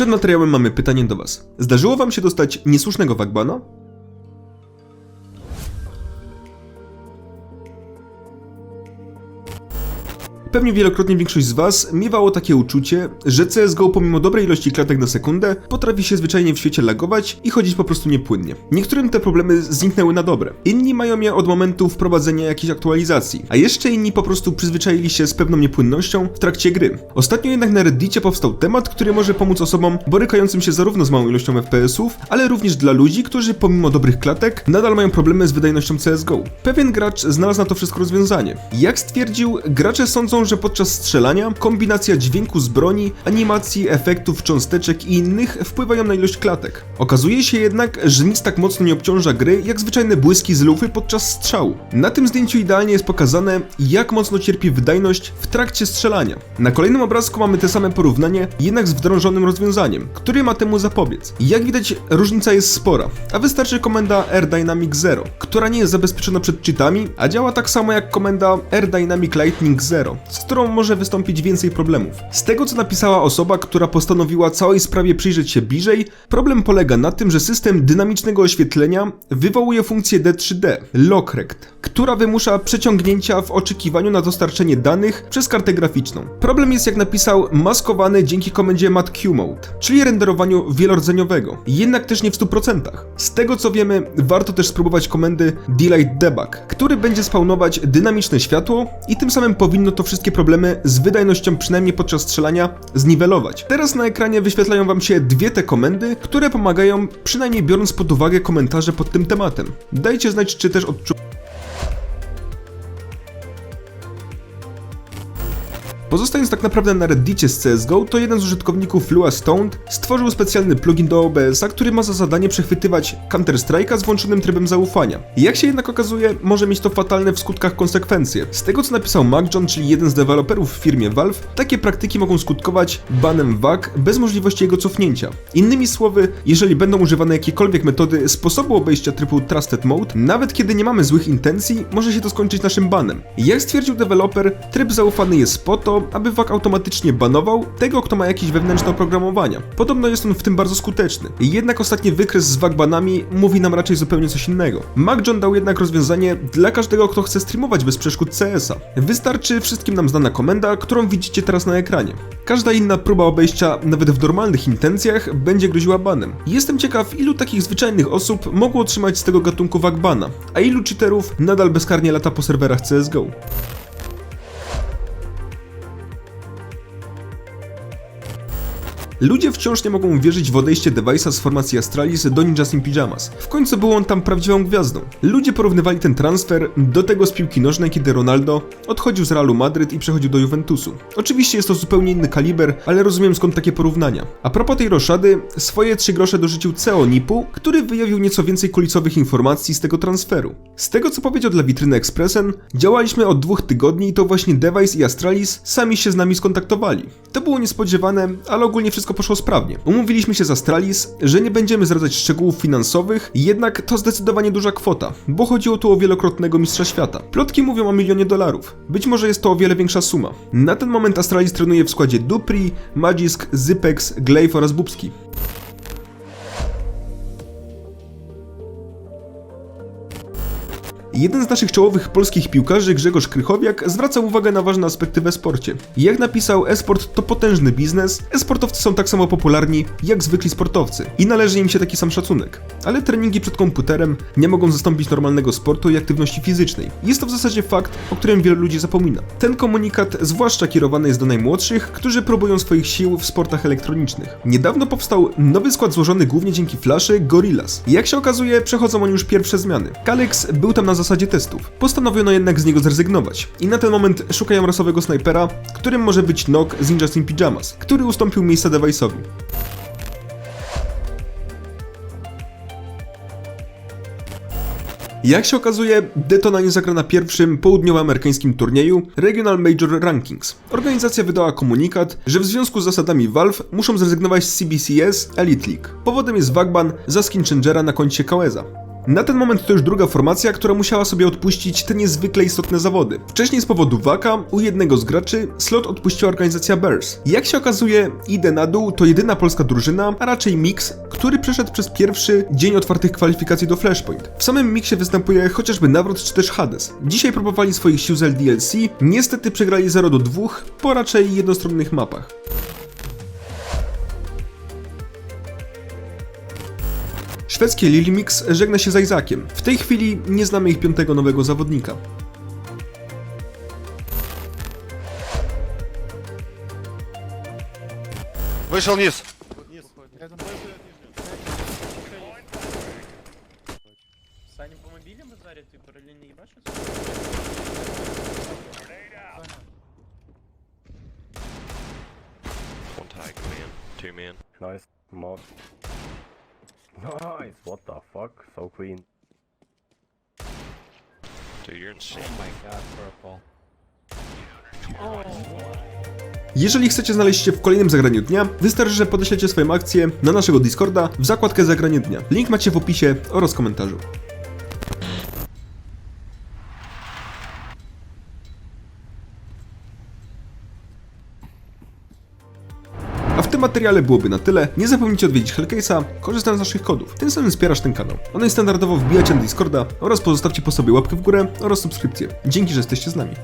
Przed materiałem mamy pytanie do Was. Zdarzyło Wam się dostać niesłusznego wagbana? Pewnie wielokrotnie większość z Was miewało takie uczucie, że CSGO pomimo dobrej ilości klatek na sekundę potrafi się zwyczajnie w świecie lagować i chodzić po prostu niepłynnie. Niektórym te problemy zniknęły na dobre. Inni mają je od momentu wprowadzenia jakiejś aktualizacji, a jeszcze inni po prostu przyzwyczaili się z pewną niepłynnością w trakcie gry. Ostatnio jednak na Reddicie powstał temat, który może pomóc osobom borykającym się zarówno z małą ilością FPS-ów, ale również dla ludzi, którzy pomimo dobrych klatek nadal mają problemy z wydajnością CSGO. Pewien gracz znalazł na to wszystko rozwiązanie. Jak stwierdził, gracze sądzą, że podczas strzelania kombinacja dźwięku z broni, animacji, efektów, cząsteczek i innych wpływają na ilość klatek. Okazuje się jednak, że nic tak mocno nie obciąża gry, jak zwyczajne błyski z lufy podczas strzału. Na tym zdjęciu idealnie jest pokazane, jak mocno cierpi wydajność w trakcie strzelania. Na kolejnym obrazku mamy te same porównanie, jednak z wdrożonym rozwiązaniem, który ma temu zapobiec. Jak widać, różnica jest spora, a wystarczy komenda Air Dynamic 0, która nie jest zabezpieczona przed cheatami, a działa tak samo jak komenda Air Dynamic Lightning 0, z którą może wystąpić więcej problemów. Z tego co napisała osoba, która postanowiła całej sprawie przyjrzeć się bliżej, problem polega na tym, że system dynamicznego oświetlenia wywołuje funkcję D3D, Lockrect, która wymusza przeciągnięcia w oczekiwaniu na dostarczenie danych przez kartę graficzną. Problem jest, jak napisał, maskowany dzięki komendzie MatQ Mode, czyli renderowaniu wielordzeniowego, jednak też nie w 100%. Z tego co wiemy, warto też spróbować komendy Delight Debug, który będzie spawnować dynamiczne światło i tym samym powinno to wszystkie problemy z wydajnością przynajmniej podczas strzelania zniwelować. Teraz na ekranie wyświetlają wam się dwie te komendy, które pomagają, przynajmniej biorąc pod uwagę komentarze pod tym tematem. Dajcie znać, czy też odczu... Pozostając tak naprawdę na reddicie z CSGO, to jeden z użytkowników Lua Stoned stworzył specjalny plugin do OBS-a, który ma za zadanie przechwytywać Counter-Strike'a z włączonym trybem zaufania. Jak się jednak okazuje, może mieć to fatalne w skutkach konsekwencje. Z tego co napisał MacJohn, czyli jeden z deweloperów w firmie Valve, takie praktyki mogą skutkować banem WAG bez możliwości jego cofnięcia. Innymi słowy, jeżeli będą używane jakiekolwiek metody sposobu obejścia trybu Trusted Mode, nawet kiedy nie mamy złych intencji, może się to skończyć naszym banem. Jak stwierdził deweloper, tryb zaufany jest po to, aby WAG automatycznie banował tego, kto ma jakieś wewnętrzne oprogramowania. Podobno jest on w tym bardzo skuteczny. Jednak ostatni wykres z WAG banami mówi nam raczej zupełnie coś innego. MacJohn dał jednak rozwiązanie dla każdego, kto chce streamować bez przeszkód CS-a. Wystarczy wszystkim nam znana komenda, którą widzicie teraz na ekranie. Każda inna próba obejścia, nawet w normalnych intencjach, będzie groziła banem. Jestem ciekaw, ilu takich zwyczajnych osób mogło otrzymać z tego gatunku WAG bana, a ilu cheaterów nadal bezkarnie lata po serwerach CSGO. Ludzie wciąż nie mogą wierzyć w odejście Device'a z formacji Astralis do Ninjas in Pyjamas. W końcu był on tam prawdziwą gwiazdą. Ludzie porównywali ten transfer do tego z piłki nożnej, kiedy Ronaldo odchodził z Realu Madryt i przechodził do Juventusu. Oczywiście jest to zupełnie inny kaliber, ale rozumiem skąd takie porównania. A propos tej roszady, swoje 3 grosze dorzucił CEO Nipu, który wyjawił nieco więcej kulisowych informacji z tego transferu. Z tego co powiedział dla Witryny Expressen, działaliśmy od dwóch tygodni i to właśnie Device i Astralis sami się z nami skontaktowali. To było niespodziewane, ale ogólnie wszystko poszło sprawnie. Umówiliśmy się z Astralis, że nie będziemy zdradzać szczegółów finansowych, jednak to zdecydowanie duża kwota, bo chodziło tu o wielokrotnego mistrza świata. Plotki mówią o milionie dolarów. Być może jest to o wiele większa suma. Na ten moment Astralis trenuje w składzie Dupri, Magisk, Zypex, Glaive oraz Bubski. Jeden z naszych czołowych polskich piłkarzy, Grzegorz Krychowiak, zwraca uwagę na ważne aspekty w e-sporcie. Jak napisał, e-sport to potężny biznes, e-sportowcy są tak samo popularni jak zwykli sportowcy i należy im się taki sam szacunek. Ale treningi przed komputerem nie mogą zastąpić normalnego sportu i aktywności fizycznej. Jest to w zasadzie fakt, o którym wielu ludzi zapomina. Ten komunikat zwłaszcza kierowany jest do najmłodszych, którzy próbują swoich sił w sportach elektronicznych. Niedawno powstał nowy skład złożony głównie dzięki Flaszy Gorillas. Jak się okazuje, przechodzą oni już pierwsze zmiany. Kalex był tam na zasadzie testów. Postanowiono jednak z niego zrezygnować i na ten moment szukają rasowego snajpera, którym może być Nok z Ninjas in Pyjamas, który ustąpił miejsca Device'owi. Jak się okazuje, Detona nie zagra na pierwszym południowoamerykańskim turnieju Regional Major Rankings. Organizacja wydała komunikat, że w związku z zasadami Valve muszą zrezygnować z CBCS Elite League. Powodem jest Wagban za skin changera na koncie Kałeza. Na ten moment to już druga formacja, która musiała sobie odpuścić te niezwykle istotne zawody. Wcześniej z powodu waka u jednego z graczy slot odpuściła organizacja Bears. Jak się okazuje, idę na dół to jedyna polska drużyna, a raczej mix, który przeszedł przez pierwszy dzień otwartych kwalifikacji do Flashpoint. W samym miksie występuje chociażby Nawrot czy też Hades. Dzisiaj próbowali swoich sił z LDLC, niestety przegrali 0 do 2 po raczej jednostronnych mapach. Szwedzkie Lily Mix żegna się z Isaakiem. W tej chwili nie znamy ich piątego nowego zawodnika. Вышел низ. Саня по мобилям базарит, ты параллельно ебашишь? One tag, man. Two man. Nice. Mouse. Nice. What the fuck? So clean. Dude, you're insane. Jeżeli chcecie znaleźć się w kolejnym zagraniu dnia, wystarczy, że podeślecie swoją akcję na naszego Discorda w zakładkę zagranie dnia. Link macie w opisie oraz komentarzu. Tym materiale byłoby na tyle. Nie zapomnijcie odwiedzić Hellcase'a, korzystając z naszych kodów. Tym samym wspierasz ten kanał. One standardowo wbijacie na Discorda oraz pozostawcie po sobie łapkę w górę oraz subskrypcję. Dzięki, że jesteście z nami.